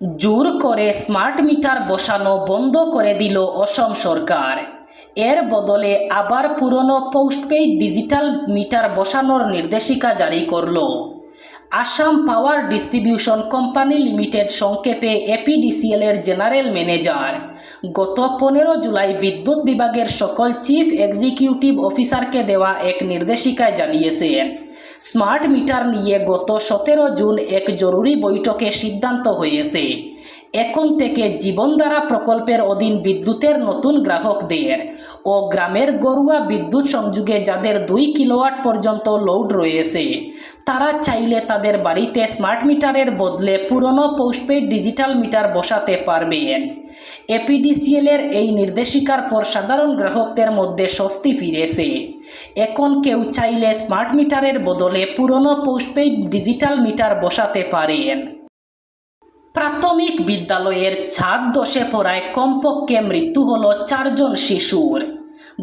জোর করে smart meter বসানো বন্ধ করে দিল অসম সরকার। এর বদলে আবার পুরনো পোস্টপেইড ডিজিটাল মিটার বসানোর নির্দেশিকা জারি করল। Assam power distribution company limited সংক্ষেপে এপিডিসিএল এর জেনারেল ম্যানেজার। গত পনেরো জুলাই বিদ্যুৎ বিভাগের সকল চিফ এক্সিকিউটিভ অফিসারকে দেওয়া এক নির্দেশিকায় জানিয়েছেন। স্মার্ট মিটার নিয়ে গত সতেরো জুন এক জরুরি বৈঠকে সিদ্ধান্ত হয়েছে। এখন থেকে জীবনধারা প্রকল্পের অধীন বিদ্যুতের নতুন গ্রাহকদের ও গ্রামের গরুয়া বিদ্যুৎ সংযোগে যাদের দুই কিলোওয়াট পর্যন্ত লোড রয়েছে, তারা চাইলে তাদের বাড়িতে স্মার্ট মিটারের বদলে পুরনো পোস্টপেইড ডিজিটাল মিটার বসাতে পারবেন। এপিডিসিএল এর এই নির্দেশিকার পর সাধারণ গ্রাহকদের মধ্যে স্বস্তি ফিরেছে। এখন কেউ চাইলে স্মার্ট মিটারের বদলে পুরনো পোস্টপেইড ডিজিটাল মিটার বসাতে পারেন। প্রাথমিক বিদ্যালয়ের ছাদ দশে পড়ায় কমপক্ষে মৃত্যু হল চারজন শিশুর।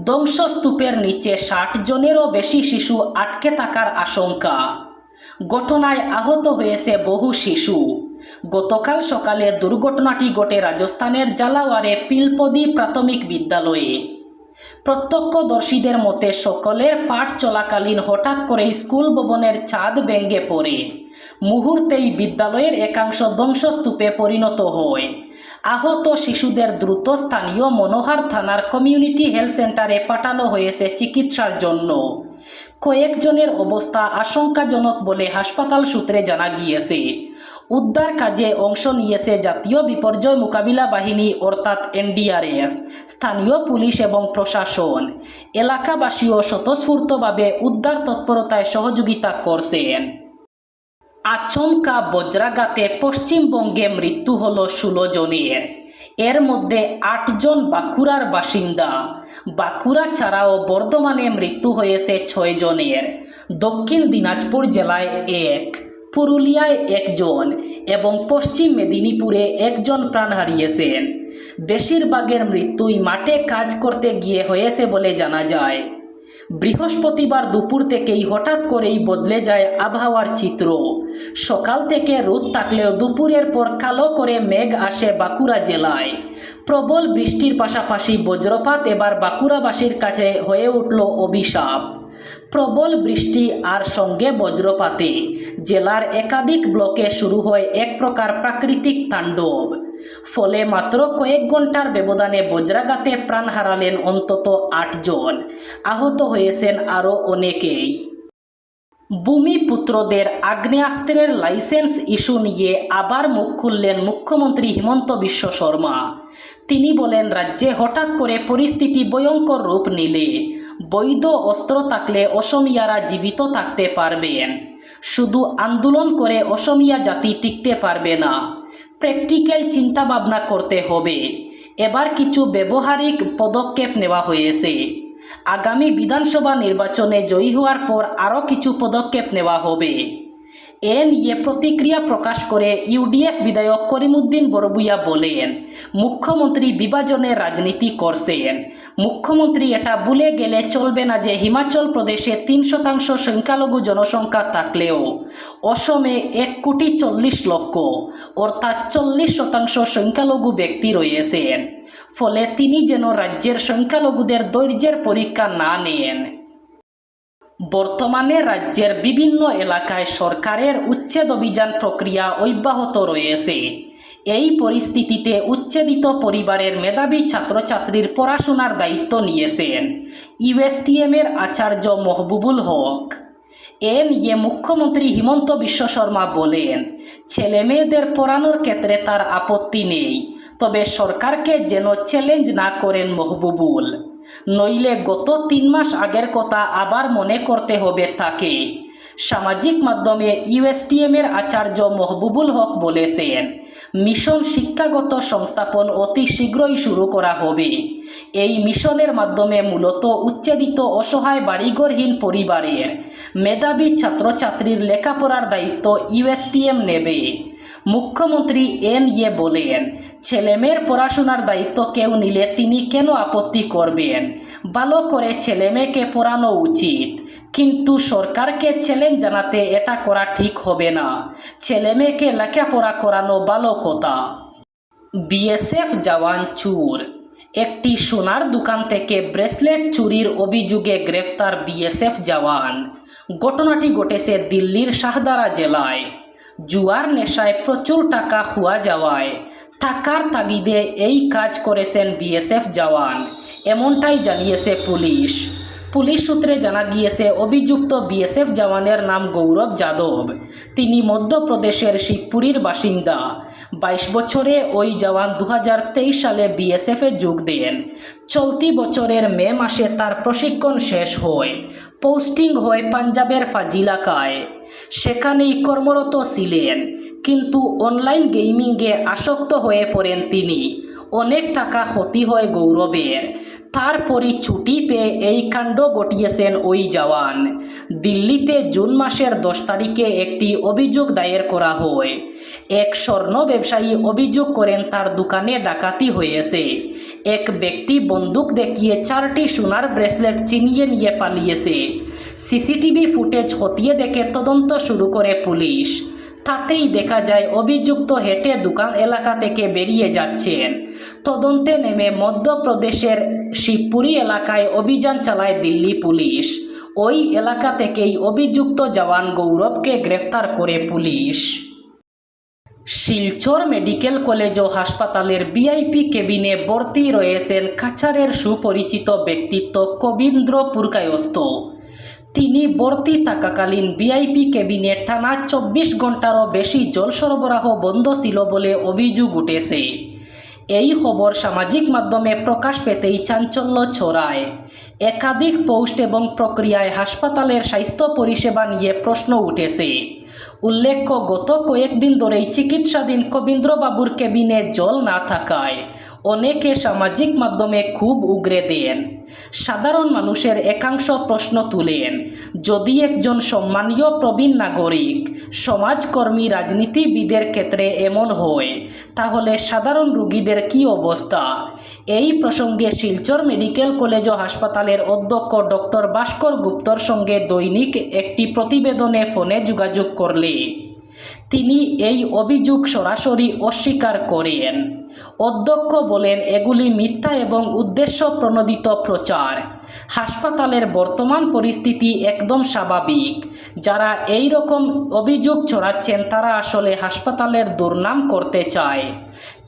ধ্বংসস্তূপের নিচে ষাট জনেরও বেশি শিশু আটকে থাকার আশঙ্কা। ঘটনায় আহত হয়েছে বহু শিশু। গতকাল সকালে দুর্ঘটনাটি ঘটে রাজস্থানের জালাওয়ারে পিলপদি প্রাথমিক বিদ্যালয়ে। প্রত্যক্ষদর্শীদের মতে সকলের পাঠ চলাকালীন হঠাৎ করে স্কুল ভবনের ছাদ ব্যঙ্গে পড়ে। মুহূর্তেই বিদ্যালয়ের একাংশ ধ্বংসস্তূপে পরিণত হয়। আহত শিশুদের দ্রুত স্থানীয় মনোহার থানার কমিউনিটি হেলথ সেন্টারে পাঠানো হয়েছে চিকিৎসার জন্য। কয়েকজনের অবস্থা আশঙ্কাজনক বলে হাসপাতাল সূত্রে জানা গিয়েছে। উদ্ধার কাজে অংশ নিয়েছে জাতীয় বিপর্যয় মোকাবিলা বাহিনী, অর্থাৎ এনডিআরএফ, স্থানীয় পুলিশ এবং প্রশাসন। এলাকাবাসীও স্বতঃস্ফূর্তভাবে উদ্ধার তৎপরতায় সহযোগিতা করছেন। আচমকা বজ্রাঘাতে পশ্চিমবঙ্গে মৃত্যু হল ষোলো জনের। এর মধ্যে আটজন বাঁকুড়ার বাসিন্দা। বাঁকুড়া ছাড়াও বর্ধমানে মৃত্যু হয়েছে ছয়জনের। দক্ষিণ দিনাজপুর জেলায় এক, পুরুলিয়ায় একজন এবং পশ্চিম মেদিনীপুরে একজন প্রাণ হারিয়েছেন। বেশিরভাগের মৃত্যুই মাঠে কাজ করতে গিয়ে হয়েছে বলে জানা যায়। বৃহস্পতিবার দুপুর থেকেই হঠাৎ করেই বদলে যায় আবহাওয়ার চিত্র। সকাল থেকে রোদ থাকলেও দুপুরের পর কালো করে মেঘ আসে বাঁকুড়া জেলায়। প্রবল বৃষ্টির পাশাপাশি বজ্রপাত এবার বাঁকুড়াবাসীর কাছে হয়ে উঠল অভিশাপ। প্রবল বৃষ্টি আর সঙ্গে বজ্রপাতে। জেলার একাধিক ব্লকে শুরু হয় এক প্রকার প্রাকৃতিক তাণ্ডব। ফলে মাত্র কয়েক ঘণ্টার ব্যবধানে বজ্রাঘাতে প্রাণ হারালেন অন্তত আটজন আহত হয়েছেন আরও অনেকেই। ভূমিপুত্রদের আগ্নেয়াস্ত্রের লাইসেন্স ইস্যু নিয়ে আবার মুখ খুললেন মুখ্যমন্ত্রী হিমন্ত বিশ্ব শর্মা। তিনি বলেন, রাজ্যে হঠাৎ করে পরিস্থিতি ভয়ঙ্কর রূপ নিলে। বৈধ অস্ত্র থাকলে অসমিয়ারা জীবিত থাকতে পারবেন শুধু আন্দোলন করে অসমিয়া জাতি টিকতে পারবে না। প্র্যাকটিক্যাল চিন্তাভাবনা করতে হবে। এবার কিছু ব্যবহারিক পদক্ষেপ নেওয়া হয়েছে। আগামী বিধানসভা নির্বাচনে জয়ী হওয়ার পর আরও কিছু পদক্ষেপ নেওয়া হবে। এ নিয়ে প্রতিক্রিয়া প্রকাশ করে ইউডিএফ বিধায়ক করিমুদ্দিন বড়বুইয়া বলেন, মুখ্যমন্ত্রী বিভাজনের রাজনীতি করছেন। মুখ্যমন্ত্রী এটা ভুলে গেলে চলবে না যে হিমাচল প্রদেশে তিন শতাংশ সংখ্যালঘু জনসংখ্যা থাকলেও অসমে এক কোটি চল্লিশ লক্ষ, অর্থাৎ চল্লিশ শতাংশ সংখ্যালঘু ব্যক্তি রয়েছেন। ফলে তিনি যেন রাজ্যের সংখ্যালঘুদের ধৈর্যের পরীক্ষা না নেন। বর্তমানে রাজ্যের বিভিন্ন এলাকায় সরকারের উচ্ছেদ অভিযান প্রক্রিয়া অব্যাহত রয়েছে। এই পরিস্থিতিতে উচ্ছেদিত পরিবারের মেধাবী ছাত্রছাত্রীর পড়াশোনার দায়িত্ব নিয়েছেন ইউএসটিএমের আচার্য মহবুবুল হক। এ নিয়ে মুখ্যমন্ত্রী হিমন্ত বিশ্ব শর্মা বলেন ছেলে মেয়েদের পড়ানোর ক্ষেত্রে তার আপত্তি নেই, তবে সরকারকে যেন চ্যালেঞ্জ না করেন মহবুবুল। নইলে গত তিন মাস আগের কথা আবার মনে করতে হবে তাকে। সামাজিক মাধ্যমে ইউএসটিএমের আচার্য মহবুবুল হক বলেছেন, মিশন শিক্ষাগত সংস্থাপন অতি শীঘ্রই শুরু করা হবে। এই মিশনের মাধ্যমে মূলত উচ্ছেদিত অসহায় বাড়িঘরহীন পরিবারের মেধাবী ছাত্রছাত্রীর লেখাপড়ার দায়িত্ব ইউএসটিএম নেবে। মুখ্যমন্ত্রী এ নিয়ে বলেন, ছেলেমেয়ের পড়াশোনার দায়িত্ব কেউ নিলে তিনি কেন আপত্তি করবেন? ভালো করে ছেলেমেয়েকে পড়ানো উচিত। কিন্তু সরকারকে চ্যালেঞ্জ জানাতে এটা করা ঠিক হবে না। ছেলেমেয়েকে লেখাপড়া করানো ভালো কথা। বিএসএফ জওয়ান চুর। একটি সোনার দোকান থেকে ব্রেসলেট চুরির অভিযোগে গ্রেফতার বিএসএফ জওয়ান। ঘটনাটি ঘটেছে দিল্লির শাহদারা জেলায়। জুয়ার নেশায় প্রচুর টাকা খোয়া যাওয়ায়। টাকার তাগিদে এই কাজ করেছেন বিএসএফ জওয়ান, এমনটাই জানিয়েছে পুলিশ। পুলিশ সূত্রে জানা গিয়েছে, অভিযুক্ত বিএসএফ জওয়ানের নাম গৌরব যাদব। তিনি মধ্যপ্রদেশের শিবপুরীর বাসিন্দা। বাইশ বছরে ওই জওয়ান দু হাজার তেইশ সালে বিএসএফে যোগ দেন। চলতি বছরের মে মাসে তার প্রশিক্ষণ শেষ হয়। পোস্টিং হয় পাঞ্জাবের ফাজিলাকায়। সেখানেই কর্মরত ছিলেন, কিন্তু অনলাইন গেমিংয়ে আসক্ত হয়ে পড়েন তিনি। অনেক টাকা ক্ষতি হয় গৌরবের। তারপরই ছুটি পেয়ে এই কাণ্ড ঘটিয়েছেন ওই জওয়ান। দিল্লিতে জুন মাসের দশ তারিখে একটি অভিযোগ দায়ের করা হয়। এক স্বর্ণ ব্যবসায়ী অভিযোগ করেন, তার দোকানে ডাকাতি হয়েছে। এক ব্যক্তি বন্দুক দেখিয়ে চারটি সোনার ব্রেসলেট চিনিয়ে নিয়ে পালিয়েছে। সিসিটিভি ফুটেজ খতিয়ে দেখে তদন্ত শুরু করে পুলিশ। তাতেই দেখা যায় অভিযুক্ত হেঁটে দোকান এলাকা থেকে বেরিয়ে যাচ্ছেন। তদন্তে নেমে মধ্যপ্রদেশের শিবপুরি এলাকায় অভিযান চালায় দিল্লি পুলিশ। ওই এলাকা থেকেই অভিযুক্ত জওয়ান গৌরবকে গ্রেফতার করে পুলিশ। শিলচর মেডিকেল কলেজ ও হাসপাতালের বিআইপি কেবিনে ভর্তি রয়েছেন কাছারের সুপরিচিত ব্যক্তিত্ব কবীন্দ্র পুরকায়স্ত তিনি ভর্তি থাকাকালীন ভিআইপি কেবিনে টানা চব্বিশ ঘন্টারও বেশি জল সরবরাহ বন্ধ ছিল বলে অভিযোগ উঠেছে। এই খবর সামাজিক মাধ্যমে প্রকাশ পেতেই চাঞ্চল্য ছড়ায়। একাধিক পোস্ট এবং প্রক্রিয়ায় হাসপাতালের স্বাস্থ্য পরিষেবা নিয়ে প্রশ্ন উঠেছে। উল্লেখ্য, গত কয়েকদিন ধরেই চিকিৎসাধীন কবীন্দ্রবাবুর কেবিনে জল না থাকায় অনেকে সামাজিক মাধ্যমে খুব উগরে দেন। সাধারণ মানুষের একাংশ প্রশ্ন তুলেন, যদি একজন সম্মানীয় প্রবীণ নাগরিক সমাজকর্মী রাজনীতিবিদের ক্ষেত্রে এমন হয়, তাহলে সাধারণ রুগীদের কি অবস্থা? এই প্রসঙ্গে শিলচর মেডিকেল কলেজ ও হাসপাতালের অধ্যক্ষ ডক্টর ভাস্কর গুপ্তর সঙ্গে দৈনিক একটি প্রতিবেদনে ফোনে যোগাযোগ করলে তিনি এই অভিযোগ সরাসরি অস্বীকার করেন। অধ্যক্ষ বলেন এগুলি মিথ্যা এবং উদ্দেশ্য প্রণোদিত প্রচার। হাসপাতালের বর্তমান পরিস্থিতি একদম স্বাভাবিক। যারা এই রকম অভিযোগ ছড়াচ্ছেন, তারা আসলে হাসপাতালের দুর্নাম করতে চায়।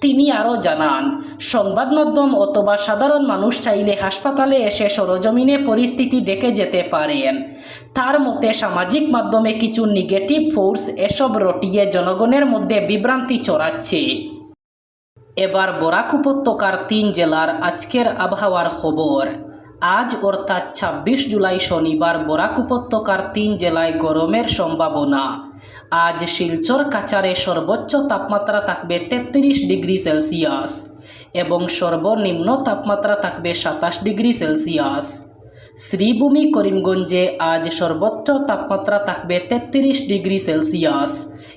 তিনি আরও জানান, সংবাদ মাধ্যম অথবা সাধারণ মানুষ চাইলে হাসপাতালে এসে সরজমিনে পরিস্থিতি দেখে যেতে পারেন। তার মতে, সামাজিক মাধ্যমে কিছু নেগেটিভ ফোর্স এসব রটিয়ে জনগণের মধ্যে বিভ্রান্তি ছড়াচ্ছে। এবার বরাক উপত্যকার তিন জেলার আজকের আবহাওয়ার খবর। আজ অর্থাৎ ছাব্বিশ জুলাই শনিবার বরাক উপত্যকার তিন জেলায় গরমের সম্ভাবনা। আজ শিলচর কাচারে সর্বোচ্চ তাপমাত্রা থাকবে তেত্রিশ ডিগ্রি সেলসিয়াস এবং সর্বনিম্ন তাপমাত্রা থাকবে সাতাশ ডিগ্রি সেলসিয়াস। শ্রীভূমি করিমগঞ্জে আজ সর্বোচ্চ তাপমাত্রা থাকবে তেত্রিশ ডিগ্রি সেলসিয়াস।